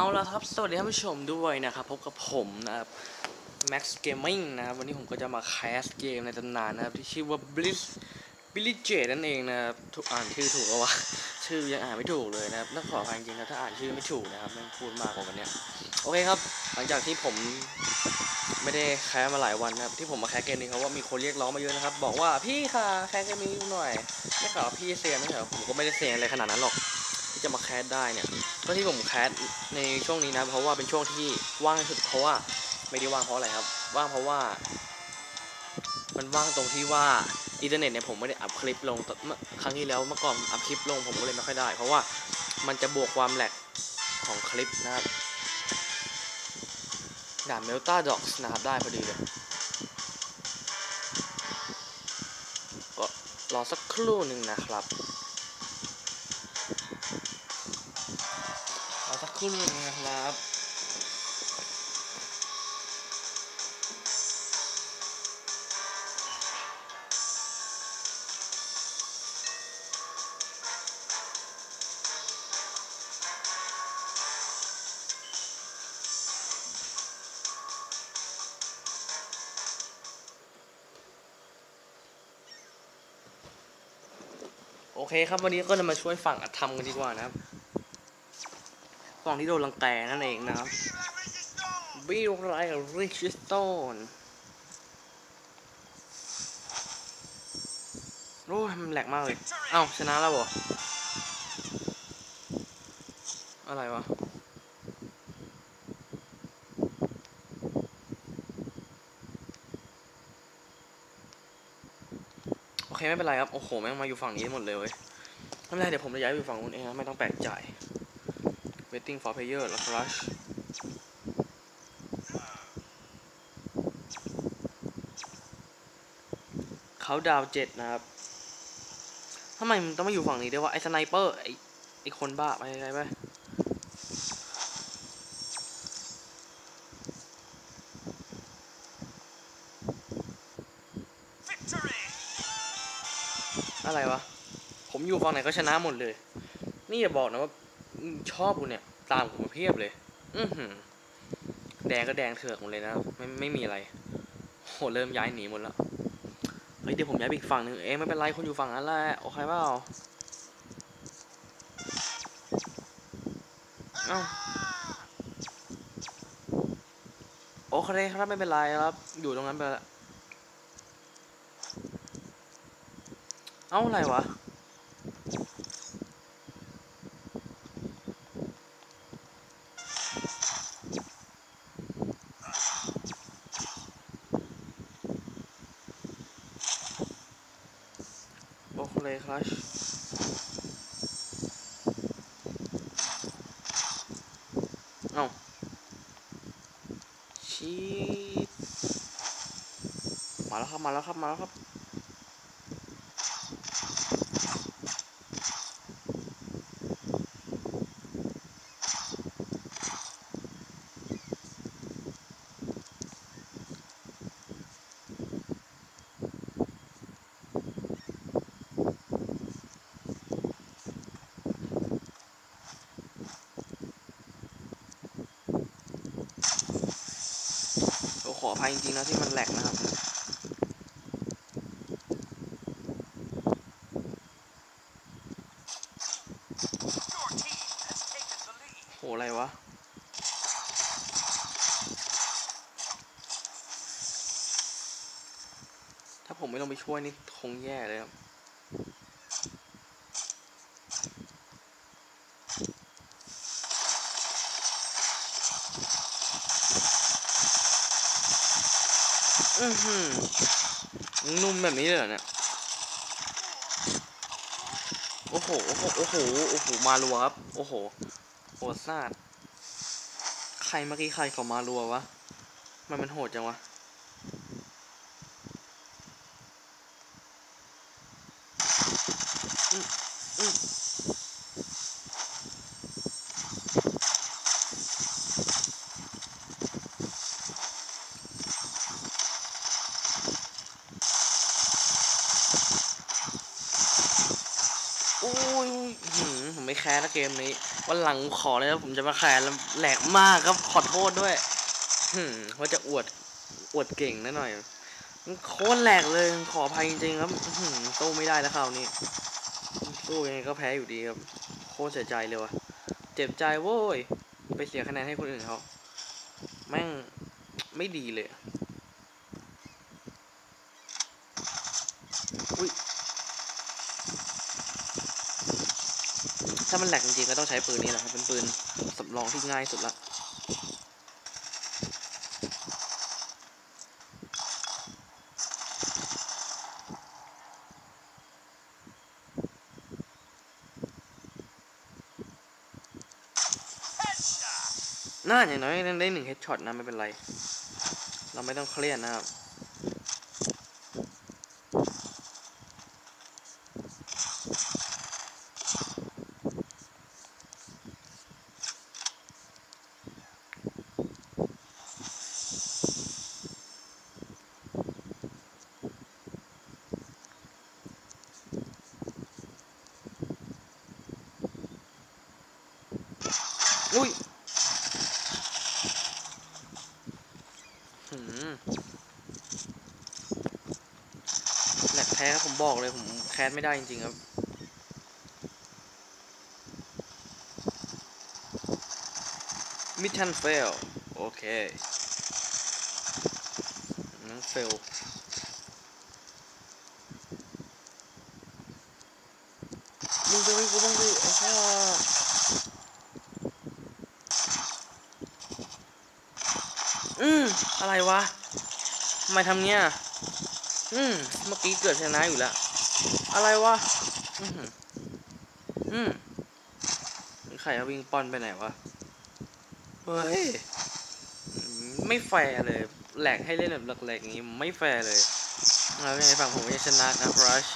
เอาละครับ สวัสดีท่านผู้ชมด้วยนะครับ พบกับผมนะครับ Max Gaming นะครับ วันนี้ผมก็จะมาแคสเกมในตำนานนะครับ ที่ชื่อว่า Blitz Billy J นั่นเองนะครับถูกอ่านชื่อถูกเอวะ ชื่อยังอ่านไม่ถูกเลยนะครับต้องขออภัยจริงนะถ้าอ่านชื่อไม่ถูกนะครับไม่พูดมากกว่าวันเนี้ยโอเคครับ หลังจากที่ผมไม่ได้แคสมาหลายวันนะครับ ที่ผมมาแคสเกมนี้เพราะว่ามีคนเรียกร้องมาเยอะนะครับ บอกว่าพี่ค่ะแคสเกมนี้หน่อย ไม่ข่าวพี่เซียนไม่ใช่เหรอผมก็ไม่ได้เซียนอะไรขนาดนั้นหรอก ที่จะมาแคสได้เนี่ย็ที่ผมแคสในช่วงนี้นะเพราะว่าเป็นช่วงที่ว่างที่สุดเพราะว่าไม่ได้ว่างเพราะอะไรครับ ว่างเพราะว่า มันว่างตรงที่ว่าอินเทอร์เน็ตเนี่ยผมไม่ได้อัพคลิปลงแต่เมื่อครั้งที่แล้วเมื่อก่อนอัพคลิปลงผมก็เลยไม่ค่อยได้ เพราะว่ามันจะบวกความแหลกของคลิปนะครับด่านเมลตาด็อกนะครับได้พอดีเลยก็รอสักครู่หนึ่งนะครับ ครู่งนะครับ โอเคครับ วันนี้ก็จะมาช่วยฝั่งอัดทำกันดีกว่านะครับ ฝั่งที่โดนรังแกนั่นเองนะครับบิลไรริชสโตนโอ้ยมันแหลกมากเลย เอ้าชนะแล้วเหรอ อะไรวะ โอเคไม่เป็นไรครับ โอ้โห แม่งมาอยู่ฝั่งนี้หมดเลยเว้ยไม่เป็นไรเดี๋ยวผมจะย้ายไปอยู่ฝั่งนู้นเองนะไม่ต้องแปลกใจ waiting for player แล้ว rush เขาดาวเจ็ดนะครับทำไมมึงต้องมาอยู่ฝั่งนี้ด้วยวะไอ้สไนเปอร์ไอ้ไอ้คนบ้าไปไงไปอะไรวะ ผมอยู่ฝั่งไหนก็ชนะหมดเลย นี่อย่าบอกนะว่า ชอบกูเนี่ย ตามผมมาเพียบเลย อือหือแดงก็แดงเถือกหมดเลยนะ ไม่ไม่มีอะไรโหเริ่มย้ายหนีหมดแล้วเฮ้ยเดี๋ยวผมย้ายไปอีกฝั่งหนึ่งเองไม่เป็นไรคนอยู่ฝั่งนั้นแหละโอเคเปล่าเอ้าโอเคครับไม่เป็นไรครับ อยู่ตรงนั้นไปละเอ้าอะไรวะ โอเคครับเอ้าชีตมา แล้วครับมาแล้วครับมาแล้วครับขออภัยจริงๆนะที่มันแหลกนะครับ โหอะไรวะ ถ้าผมไม่ลงไปช่วยนี่คงแย่เลยครับอือหือนุ่มแบบนี้เลยเหรอเนี่ย โอ้โห โอ้โห โอ้โห โอ้โห มารัวครับ โอ้โหโหดซาด ใครเมื่อกี้ใครเขามารัววะ มันมันโหดจังวะ อืมอืมโอ้ยอื้อหือผมไม่แคร์นะ เกมนี้ วันหลังขอเลยครับผมจะมาแข่แล้วแหลกมากครับขอโทษด้วยหืมว่าจะอวดอวดเก่งนะหน่อยโคตรแหลกเลยขออภัยจริงๆครับหือสู้ไม่ได้แล้วคราวนี้สู้ยังไงก็แพ้อยู่ดีครับ โคตรเสียใจเลยวะเจ็บใจโว้ย ไปเสียคะแนนให้คนอื่นเขาแม่งไม่ดีเลย ถ้ามันแหลกจริงๆก็ต้องใช้ปืนนี้แหละครับเป็นปืนสำรองที่ง่ายสุดละน่าอย่างน้อยได้หนึ่งเฮดช็อตนะไม่เป็นไร เราไม่ต้องเครียดนะครับ อุ้ยหแหลกแท้ครับผมบอกเลย ผมแคสไม่ได้จริงๆครับมิชชั่นเฟลโอเคนั่งเฟลมึงไปให้กูบ้างดิไอ้ห่า อะไรวะทำไมทำเงี้ยอืมเมื่อกี้เกิดชนะอยู่แล้ว อะไรวะ อืมอืมใครเอาวิ่งป้อนไปไหนวะ เฮ้ย ไม่แฟร์เลย แหลกให้เล่นแบบแหลกๆอย่างงี้ไม่แฟร์เลยแล้วยังไงฝั่งผมจะชนะนะบรัช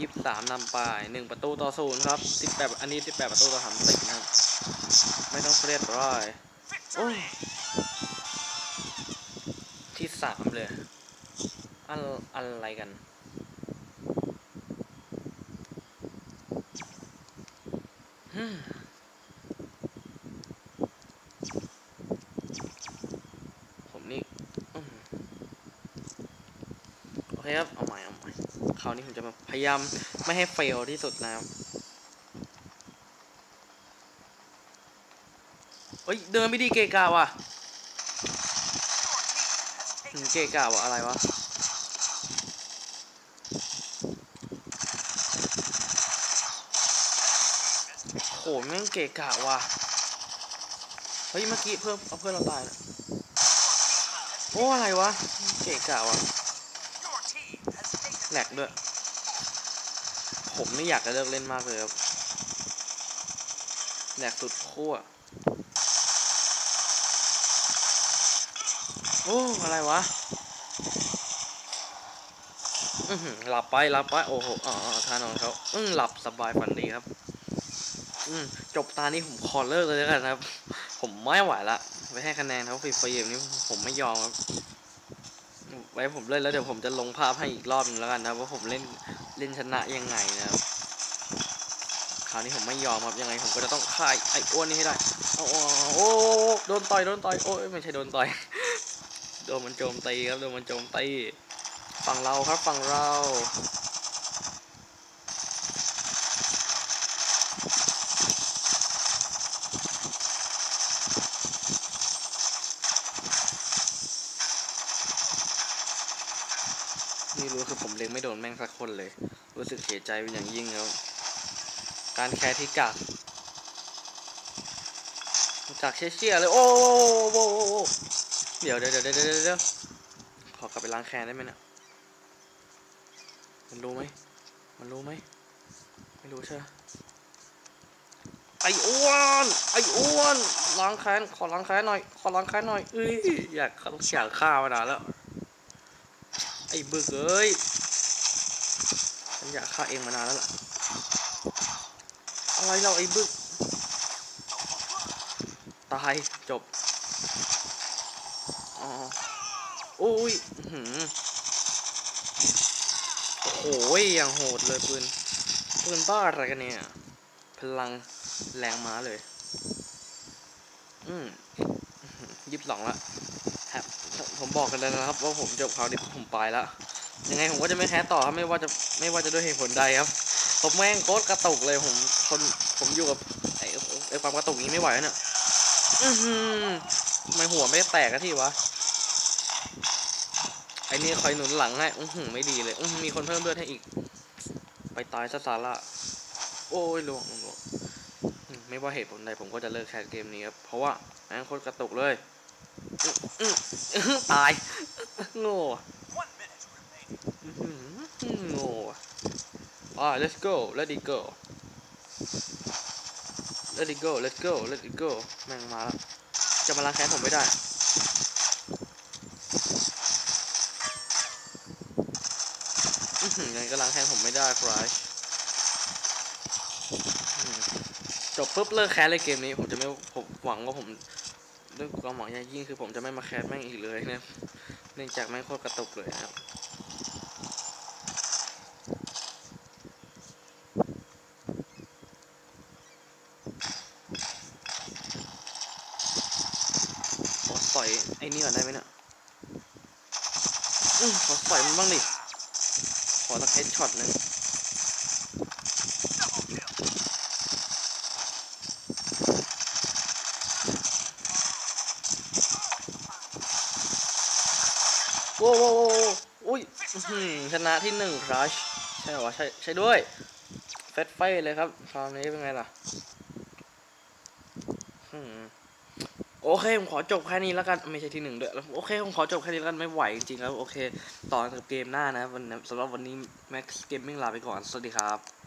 ยี่สิบสามนำไปหนึ่งประตูต่อศูนย์ครับสิบแปดอันนี้สิบแปดประตูต่อสามสิบนะครับ ไม่ต้องเครียดร้อยโอ้ย สามเลย อันอะไรกัน ผมนี่ โอเคครับ เอาใหม่ เอาใหม่ คราวนี้ผมจะมาพยายามไม่ให้เฟลที่สุดนะครับเฮ้ย เดินไม่ดีเกกะว่ะ เกะกะวะอะไรวะโหแม่งเกะกะวะเฮ้ยเมื่อกี้เพิ่มเอาเพื่อนเราตายนะโอ้อะไรวะเกะกะวะแหลกด้วยผมไม่อยากจะเลิกเล่นมากเลยครับแหลกสุดขั้ว โอ้อะไรวะหลับไปหลับไปโอ้โหอ๋อทานอนเขาอืมหลับสบายฝันดีครับ อืมจบตานี้ผมขอเลิกเลยแล้วกันครับ ผมไม่ไหวละไปให้คะแนนเขาฟรีๆอย่างนี้ผมไม่ยอมครับ ไว้ผมเล่นแล้วเดี๋ยวผมจะลงภาพให้อีกรอบหนึงแล้วกันนะครับว่าผมเล่นเล่นชนะยังไงนะครับคราวนี้ผมไม่ยอมครับยังไงผมก็จะต้องฆ่าไอ้ไอ้วนนี่ให้ได้โอ้โอ้โอ้โดนต่อยโดนต่อยโอ้ยไม่ใช่โดนต่อย โดนมันโจมตีครับโดนมันโจมตีฝั่งเราครับฝั่งเรานี่รู้คือผมเล็งไม่โดนแม่งสักคนเลย รู้สึกเสียใจเป็นอย่างยิ่งแล้วการแคร์ที่กักกักเชี่ยๆเลย โอ้โหโอ้โหโอ้โหเดี๋ยวเดี๋ยวเดี๋ยวเดี๋ยวเดี๋ยวขอกลับไปล้างแค้นได้ไหมเนะมันรู้ไหมมันรู้ไหมไม่รู้ใช่ไหมไอ้อ้วนไอ้อ้วนล้างแค้นขอล้างแค้นหน่อยขอล้างแค้นหน่อยเอ้ยอยากอยากฆ่ามานานแล้วไอ้บึกเอ้ยฉันอยากฆ่าเองมานานแล้วล่ะอะไรเราไอ้บึกตายจบ อ๋อโอ้ยอื้อหือโอ้โหอย่างโหดเลยปืน ปืนบ้าอะไรกันเนี่ย พลังแรงม้าเลย อืมยี่สิบสองละครับผมบอกกันเลยนะครับ ว่าผมจบคราวนี้ผมไปละยังไงผมก็จะไม่แคสต่อครับไม่ว่าจะไม่ว่าจะด้วยเหตุผลใดครับผมแม่งโคตรกระตุกเลยผมคนผมอยู่กับไอ้ไอ้ความกระตุกนี้ไม่ไหวแล้วเนี่ยทำไมหัวไม่แตกกันทีวะ นี่คอยหนุนหลังให้อือหือไม่ดีเลยอือหือมีคนเพิ่มเลือดให้อีก ไปตายซะซาร่าโอ้ยลวงลวงไม่ว่าเหตุผลใดผมก็จะเลิกแคสเกมนี้ครับ เพราะว่าแม่งโคตรกระตุกเลย ตาย โง่อะ One minute remaining. อื้อหือโง่อ่า let's go let it go let it go let's go let it go แม่งมาแล้ว จะมาล้างแค้นผมไม่ได้ อื้อหือยังไง ก็ล้างแค้นผมไม่ได้ครายจบปุ๊บเลิกแคสเลยเกมนี้ ผมจะไม่ผมหวังว่าผมด้วยความหวังอย่างยิ่งคือผมจะไม่มาแคสแม่งอีกเลยนะเนื่องจากแม่งโคตรกระตุกเลยครับขอสอยไอ้นี่ก่อนได้ไหมเนี่ยอือขอสอยมันบ้างดิ ขอสักเฮดช็อตหนึ่งโว้วโว้วว้วอุ้ยชนะที่หนึ่งครัชใช่หรอใช่ใช่ด้วยเฟสไฟเลยครับคราวนี้เป็นไงล่ะอืม โอเคผมขอจบแค่นี้แล้วกันไม่ใช่ที่หนึ่งด้วยโอเคผมขอจบแค่นี้แล้วกันไม่ไหวจริงๆแล้วโอเค ต่อกับเกมหน้านะวันสำหรับวันนี้ Max Gaming ลาไปก่อน สวัสดีครับ